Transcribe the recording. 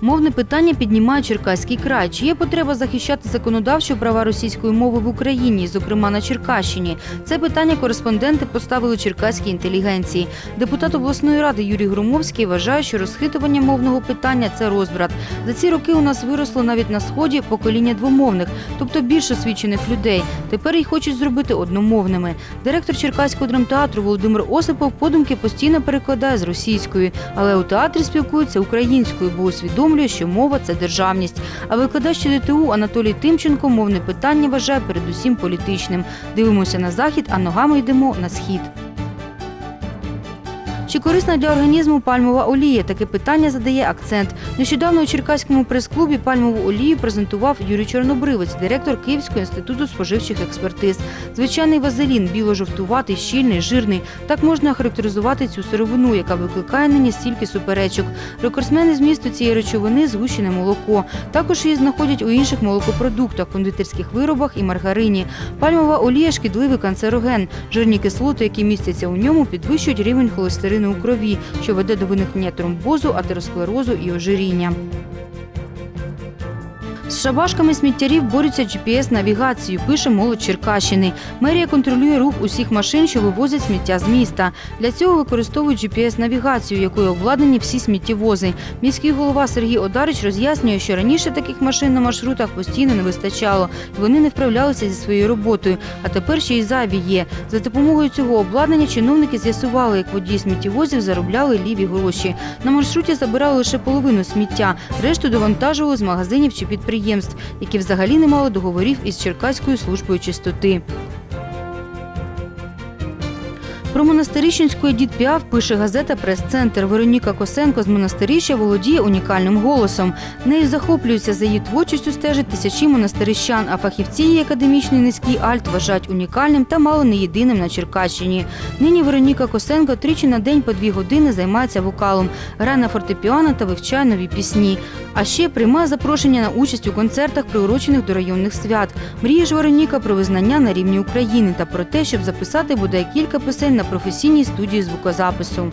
Мовне питання піднімає Черкаський край. Чи є потреба захищати законодавчо права російської мови в Україні, зокрема на Черкащині? Це питання кореспонденти поставили черкаській інтелігенції. Депутат обласної ради Юрій Громовський вважає, що розхитування мовного питання це розбрат. За ці роки у нас виросло навіть на сході покоління двомовних, тобто більш освічених людей. Тепер їх хочуть зробити одномовними. Директор Черкаського драмтеатру Володимир Осипов подумки постійно перекладає з російської, але у театрі спілкується українською, бо усвідомлює, що мова це державність. А викладач ДТУ Анатолій Тимченко мовне питання вважає передусім політичним. Дивимося на захід, а ногами йдемо на схід. Чи корисна для організму пальмова олія? Таке питання задає акцент. Нещодавно у Черкаському прес-клубі пальмову олію презентував Юрій Чорнобривець, директор Київського інституту споживчих експертиз. Звичайний вазелін, біло-жовтуватий, щільний, жирний. Так можна характеризувати цю сировину, яка викликає нині стільки суперечок. Рекордсмени змісту цієї речовини згущене молоко. Також її знаходять у інших молокопродуктах, кондитерських виробах і маргарині. Пальмова олія шкідливий канцероген. Жирні кислоти, які містяться у ньому, підвищують рівень холестерину у крові, що веде до виникнення тромбозу, атеросклерозу і ожиріння. З шабашками сміттярів борються GPS-навігацією, пише молодь Черкащини. Мерія контролює рух усіх машин, що вивозять сміття з міста. Для цього використовують GPS-навігацію, якою обладнані всі сміттєвози. Міський голова Сергій Одарич роз'яснює, що раніше таких машин на маршрутах постійно не вистачало, і вони не вправлялися зі своєю роботою. А тепер ще й зайві є. За допомогою цього обладнання чиновники з'ясували, як водії сміттєвозів заробляли ліві гроші. На маршруті забирали лише половину сміття, решту довантажували з магазинів чи підприємств, які взагалі не мали договорів із Черкаською службою чистоти. Про монастирищенську Едіт Піаф пише газета Прес-центр. Вероніка Косенко з монастирища володіє унікальним голосом. Нею захоплюються за її творчістю стежать тисячі монастирищан, а фахівці її академічний низький альт вважають унікальним та мало не єдиним на Черкащині. Нині Вероніка Косенко тричі на день по дві години займається вокалом, грає на фортепіано та вивчає нові пісні. А ще приймає запрошення на участь у концертах, приурочених до районних свят. Мріє ж Вероніка про визнання на рівні України та про те, щоб записати бодай кілька пісень на професійній студії звукозапису.